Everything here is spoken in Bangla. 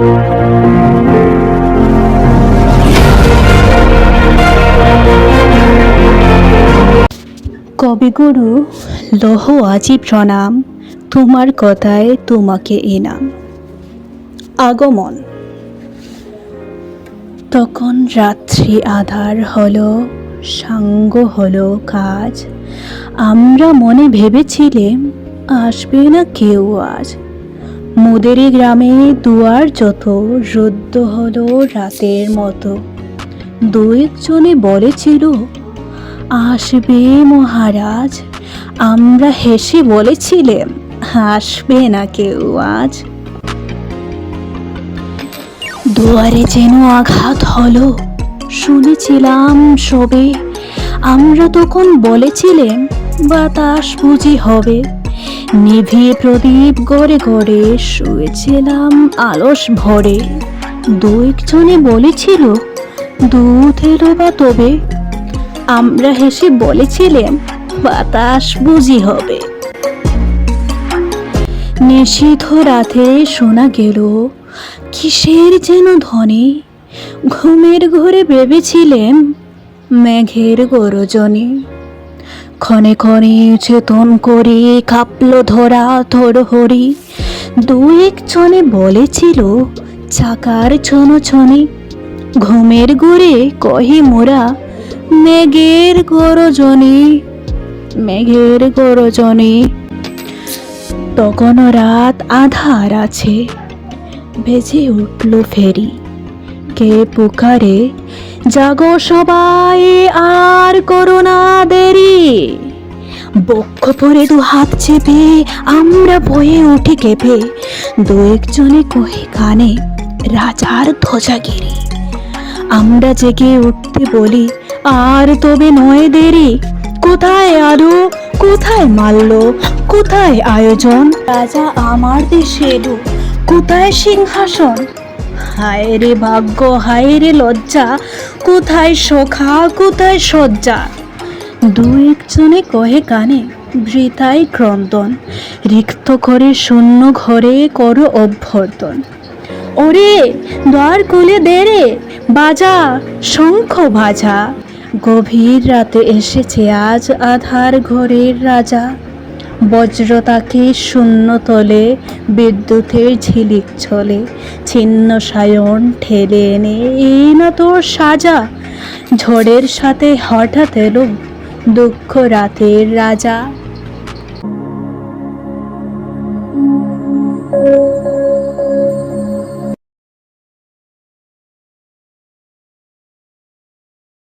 কবিগুরু, লৌহ আজি প্রণাম তোমার কথায় তোমাকে এনাম আগমন। তখন রাত্রি আধার হলো, সাঙ্গ হলো কাজ। আমরা মনে ভেবেছিলেম, আসবে না কেউ আজ। মোদেরই গ্রামে দুয়ার যত, রুদ্ধ হলো রাতের মতো। দু একজনে বলেছিল, আসবে মহারাজ, আমরা হেসে বলেছিলেন আসবে না কেউ আজ। দুয়ারে যেন আঘাত হলো, শুনেছিলাম সবে। আমরা তখন বলেছিলেম, বাতাস বুঝি হবে। নিভিয়ে প্রদীপ গড়ে গড়ে শুয়েছিলাম আলস ভরে। দু একজনে বলেছিল, দুধ এলো বা তবে? আমরা হেসে বলেছিলেন বাতাস বুঝি হবে। নিষিদ্ধ রাতে শোনা গেল, কিসের যেন ধ্বনি? ঘুমের ঘরে ভেবেছিলেন মেঘের গরজনে। ক্ষণে ক্ষণে চেতন করে কাঁপলো ধরা থরহরি দু একজনে বলেছিল, চাকার ছন ছনে, ঘুমের ঘুরে কহি মোরা, মেঘের গরজনে মেঘের গরজনে। তখনও রাত আধার আছে, ভেজে উঠল ফেরি। কে পুকারে জাগো সবাই, আর করোনা দেরি। বক্ষ পরে দু হাত চেপে আমরা বয়ে উঠে কেঁপে দু একজনে কহে কানে, রাজার ধ্বজাগিরি। আমরা জেগে উঠতে বলি, আর তবে নয় দেরি। কোথায় আলো? কোথায় মাল্য? কোথায় আয়োজন? রাজা আমার দেশে এলো। কোথায় সিংহাসন? হায় রে ভাগ্য হায় রে লজ্জা। কোথায় সখা, কোথায় সজ্জা দু একজনে কহে কানে বৃথায় ক্রন্দন। রিক্ত করে শূন্য ঘরে করো অভ্যর্থন। ওরে, দ্বার খুলে দে রে, বাজা, শঙ্খ বাজা গভীর রাতে এসেছে আজ আধার ঘরের রাজা। বজ্র তাকে শূন্য তলে, বিদ্যুতের ঝিলিক ছলে। ছিন্ন সায়ন ঠেলে এনে এই না তোর সাজা। ঝড়ের সাথে হঠাৎ এলো দুঃখ রাতের রাজা।